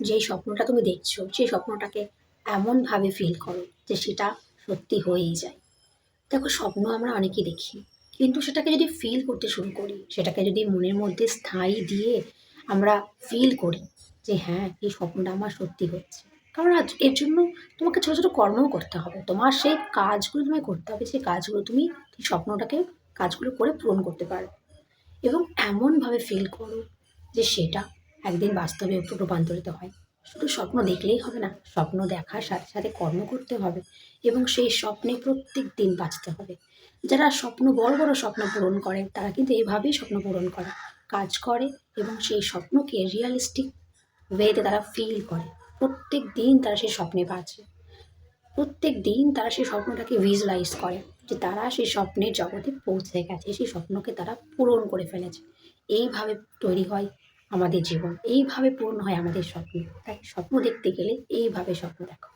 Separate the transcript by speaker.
Speaker 1: যেই স্বপ্নটা তুমি দেখছ, সেই স্বপ্নটাকে এমনভাবে ফিল করো যে সেটা সত্যি হয়েই যায়। দেখো, স্বপ্ন আমরা অনেকেই দেখি, কিন্তু সেটাকে যদি ফিল করতে শুরু করি, সেটাকে যদি মনের মধ্যে স্থায়ী দিয়ে আমরা ফিল করি যে হ্যাঁ এই স্বপ্নটা আমার সত্যি হচ্ছে কারণ আজ এর জন্য তোমাকে ছোটো ছোটো কর্মও করতে হবে। তোমার সেই কাজগুলো তোমায় করতে হবে, সেই কাজগুলো তুমি স্বপ্নটাকে কাজগুলো করে পূরণ করতে পারো এবং এমনভাবে ফিল করো যে সেটা একদিন বাস্তবে রূপান্তরিত হয়। শুধু স্বপ্ন দেখলেই হবে না, স্বপ্ন দেখার সাথে সাথে কর্ম করতে হবে এবং সেই স্বপ্নে প্রত্যেক দিন বাঁচতে হবে। যারা স্বপ্ন, বড় বড় স্বপ্ন পূরণ করে, তারা কিন্তু এভাবেই স্বপ্ন পূরণ করে। কাজ করে এবং সেই স্বপ্নকে রিয়ালিস্টিক ওয়েতে তারা ফিল করে। প্রত্যেক দিন তারা সেই স্বপ্নে বাঁচে। প্রত্যেক দিন তারা সেই স্বপ্নটাকে ভিজুয়ালাইজ করে যে তারা সেই স্বপ্নের জগতে পৌঁছে গেছে, সেই স্বপ্নকে তারা পূরণ করে ফেলেছে। এইভাবে তৈরি হয় আমাদের জীবন। এইভাবে পূর্ণ হয় আমাদের স্বপ্ন। তাই স্বপ্ন দেখতে গেলে এইভাবে স্বপ্ন দেখো।